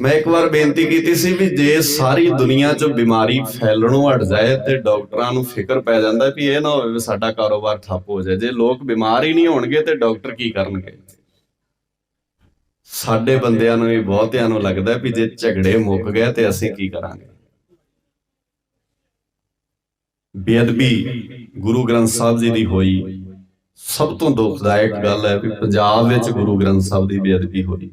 ਮੈਂ ਇੱਕ ਵਾਰ ਬੇਨਤੀ ਕੀਤੀ ਸੀ ਵੀ ਜੇ ਸਾਰੀ ਦੁਨੀਆ 'ਚ ਬਿਮਾਰੀ ਫੈਲਣੋਂ ਹਟ ਜਾਏ ਤੇ ਡਾਕਟਰਾਂ ਨੂੰ ਫਿਕਰ ਪੈ ਜਾਂਦਾ ਵੀ ਇਹ ਨਾ ਹੋਵੇ ਵੀ ਸਾਡਾ ਕਾਰੋਬਾਰ ਠੱਪ ਹੋ ਜਾਏ। ਜੇ ਲੋਕ ਬਿਮਾਰ ਹੀ ਨਹੀਂ ਹੋਣਗੇ ਤੇ ਡਾਕਟਰ ਕੀ ਕਰਨਗੇ? ਸਾਡੇ ਬੰਦਿਆਂ ਨੂੰ ਵੀ ਬਹੁਤਿਆਂ ਨੂੰ ਲੱਗਦਾ ਵੀ ਜੇ ਝਗੜੇ ਮੁੱਕ ਗਏ ਤੇ ਅਸੀਂ ਕੀ ਕਰਾਂਗੇ? ਬੇਅਦਬੀ ਗੁਰੂ ਗ੍ਰੰਥ ਸਾਹਿਬ ਜੀ ਦੀ ਹੋਈ। ਸਭ ਤੋਂ ਦੁਖਦਾਇਕ ਗੱਲ ਹੈ ਵੀ ਪੰਜਾਬ ਵਿੱਚ ਗੁਰੂ ਗ੍ਰੰਥ ਸਾਹਿਬ ਦੀ ਬੇਅਦਬੀ ਹੋਈ।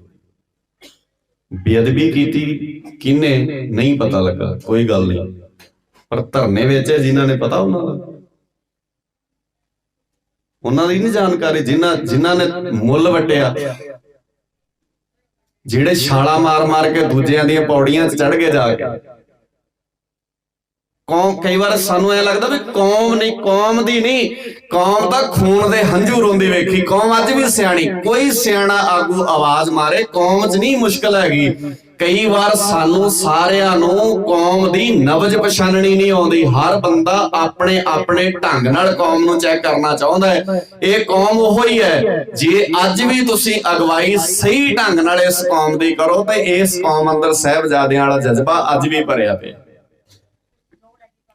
ਬੇਅਦਬੀ ਕੀਤੀ ਕਿਨੇ ਨਹੀਂ ਪਤਾ ਲੱਗਾ, ਕੋਈ ਗੱਲ ਨਹੀਂ। ਪਰ ਧਰਨੇ ਵਿੱਚ ਹੈ ਜਿਨ੍ਹਾਂ ਨੇ, ਪਤਾ ਉਹਨਾਂ ਦਾ? ਉਹਨਾਂ ਦੀ ਨਹੀਂ ਜਾਣਕਾਰੀ, ਜਿਨ੍ਹਾਂ ਜਿਨ੍ਹਾਂ ਨੇ ਮੁੱਲ ਵਟਿਆ। ਜਿਹੜੇ ਛਾਲਾ ਮਾਰ ਮਾਰ ਕੇ ਦੂਜਿਆਂ ਦੀਆਂ ਪੌੜੀਆਂ 'ਚ ਚੜ ਕੇ ਜਾ ਕੇ। ਕੌਮ ਕਈ ਵਾਰ ਸਾਨੂੰ ਐ ਲੱਗਦਾ ਵੀ ਕੌਮ ਨਹੀਂ ਕੌਮ ਦੀ ਨਹੀਂ ਕੌਮ ਤਾਂ ਖੂਨ ਦੇ ਹੰਝੂ ਰੋਂਦੀ ਵੇਖੀ। ਕੌਮ ਅੱਜ ਵੀ ਸਿਆਣੀ ਕੋਈ ਸਿਆਣਾ ਆਗੂ ਆਵਾਜ਼ ਮਾਰੇ ਕੌਮ 'ਚ ਨਹੀਂ ਮੁਸ਼ਕਲ ਹੈਗੀ। ਕਈ ਵਾਰ ਸਾਨੂੰ ਸਾਰਿਆਂ ਨੂੰ ਕੌਮ ਦੀ ਨਬਜ ਪਛਾਣਨੀ ਨਹੀਂ ਆਉਂਦੀ। ਹਰ ਬੰਦਾ ਆਪਣੇ ਆਪਣੇ ਢੰਗ ਨਾਲ ਕੌਮ ਨੂੰ ਚੈੱਕ ਕਰਨਾ ਚਾਹੁੰਦਾ ਹੈ। ਇਹ ਕੌਮ ਉਹੋ ਹੀ ਹੈ। ਜੇ ਅੱਜ ਵੀ ਤੁਸੀਂ ਅਗਵਾਈ ਸਹੀ ਢੰਗ ਨਾਲ ਇਸ ਕੌਮ ਦੀ ਕਰੋ ਤੇ ਇਸ ਕੌਮ ਅੰਦਰ ਸਹਿਬਜ਼ਾਦਿਆਂ ਵਾਲਾ ਜਜ਼ਬਾ ਅੱਜ ਵੀ ਭਰਿਆ ਪਿਆ।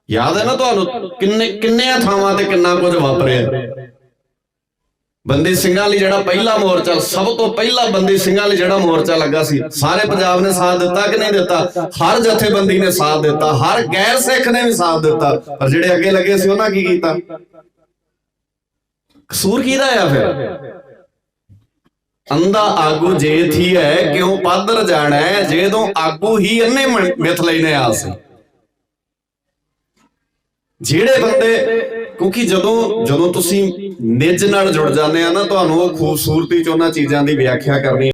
ਯਾਦ ਹੈ ਨਾ ਤੁਹਾਨੂੰ? ਕਿੰਨੇ ਕਿੰਨਿਆਂ ਥਾਵਾਂ ਤੇ ਕਿੰਨਾ ਕੁਝ ਵਾਪਰਿਆ? ਬੰਦੀ ਸਿੰਘਾਂ ਲਈ ਜਿਹੜਾ ਪਹਿਲਾ ਮੋਰਚਾ, ਸਭ ਤੋਂ ਪਹਿਲਾ ਬੰਦੀ ਸਿੰਘਾਂ ਲਈ ਜਿਹੜਾ ਮੋਰਚਾ ਲੱਗਾ ਸੀ, ਸਾਰੇ ਪੰਜਾਬ ਨੇ ਸਾਥ ਦਿੱਤਾ ਕਿ ਨਹੀਂ ਦਿੱਤਾ? ਹਰ ਜਥੇਬੰਦੀ ਨੇ ਸਾਥ ਦਿੱਤਾ, ਹਰ ਗੈਰ ਸਿੱਖ ਨੇ ਵੀ ਸਾਥ ਦਿੱਤਾ। ਪਰ ਜਿਹੜੇ ਅੱਗੇ ਲੱਗੇ ਸੀ, ਉਹਨਾਂ ਕੀ ਕੀਤਾ? ਕਸੂਰ ਕਿਹਦਾ ਆ ਫਿਰ? ਅੰਦਾ ਆਗੂ ਜੇ ਥੀ ਹੈ, ਕਿਉਂ ਪਾਦਰ ਜਾਣਾ ਹੈ? ਜੇ ਆਗੂ ਹੀ ਅੰਨੇ ਮਿਥ ਲੈਨੇ ਆਸੀ ਜਿਹੜੇ ਬੰਦੇ, ਕਿਉਂਕਿ ਜਦੋਂ ਜਦੋਂ ਤੁਸੀਂ ਨਿੱਜ ਨਾਲ ਜੁੜ ਜਾਂਦੇ ਆ ਨਾ, ਤੁਹਾਨੂੰ ਉਹ ਖੂਬਸੂਰਤੀ ਚ ਉਹਨਾਂ ਚੀਜ਼ਾਂ ਦੀ ਵਿਆਖਿਆ ਕਰਨੀ